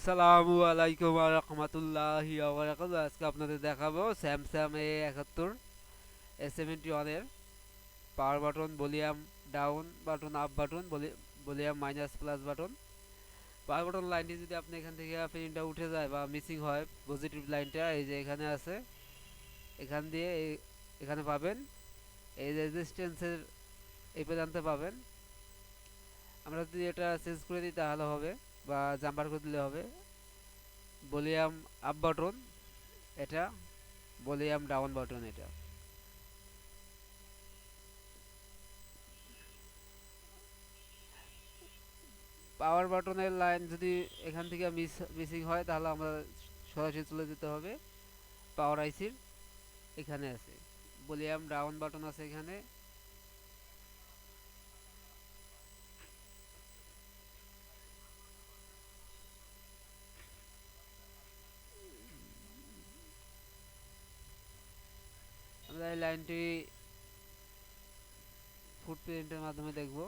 আসসালামু আলাইকুম রহমতুল্লাহি আজকে আপনাদের দেখাবো স্যামসাং এ একাত্তর এস সেভেন্টি ওয়ানের power button volume down button up button volume minus plus button power button লাইনটি যদি আপনি এখান থেকে প্রিন্টটা উঠে যায় বা মিসিং হয় পজিটিভ লাইনটা এই যে এখানে আছে, এখান দিয়ে এখানে পাবেন। এই রেজিস্ট্যান্সের এই পর্যন্ত পাবেন। আমরা যদি এটা চেঞ্জ করে দিই তাহলে হবে। বা জাম্পার করে দিলে হবে। ভলিউম আপ বাটন এটা ভলিউম ডাউন বাটন এটা। পাওয়ার বাটনের লাইন যদি এখান থেকে মিস মিসিং হয়, তাহলে আমরা সরাসরি চলে যেতে হবে। পাওয়ার আইসির এখানে আছে। ভলিউম ডাউন বাটন আছে এখানে। আমরা এই লাইনটি ফুটপ্রিন্টের মাধ্যমে দেখব।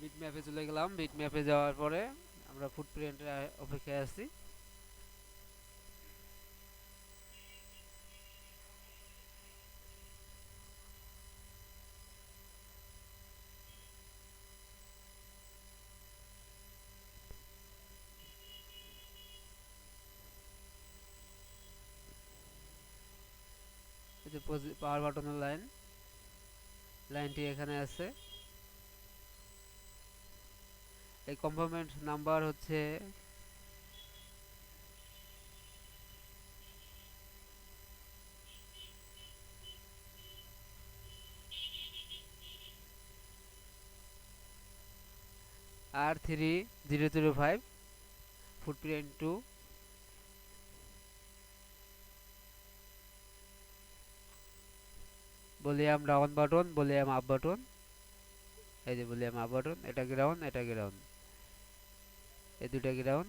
বিট ম্যাপে চলে গেলাম। বিট ম্যাপে যাওয়ার পরে আমরা ফুটপ্রিন্টের অপেক্ষায় আছি। যে পাওয়ার বাটনের লাইন লাইনটি এখানে আছে। এই কম্পোনেন্ট নাম্বার হচ্ছে R three zero zero five footprint two volume down button, volume up button. এই যে ভলিউম আপ বাটন, এটা গ্রাউন্ড এটা গ্রাউন্ড এই দুটা গ্রাউন্ড